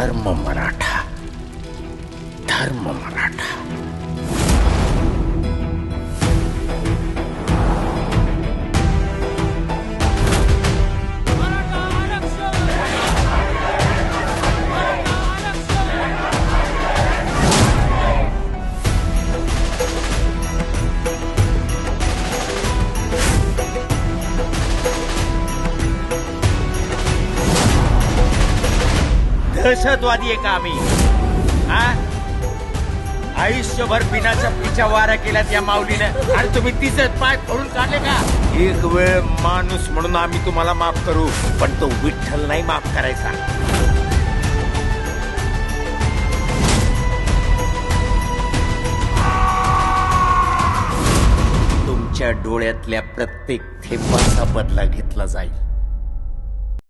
कर्म मराठा धर्म मराठा। दहशतवादी आहे का आम्ही? हा? आयुष्यभर बिना पिच्या वाऱ्या केल्यात या माऊलीनं. आणि तुम्ही तिचे पाय फोडून काढले का? एक वेळ माणूस म्हणून आम्ही तुम्हाला माफ करू पण तो विठ्ठल नाही माफ करायचा. तुमच्या डोळ्यातल्या प्रत्येक थेंबाचा बदला घेतला जाईल.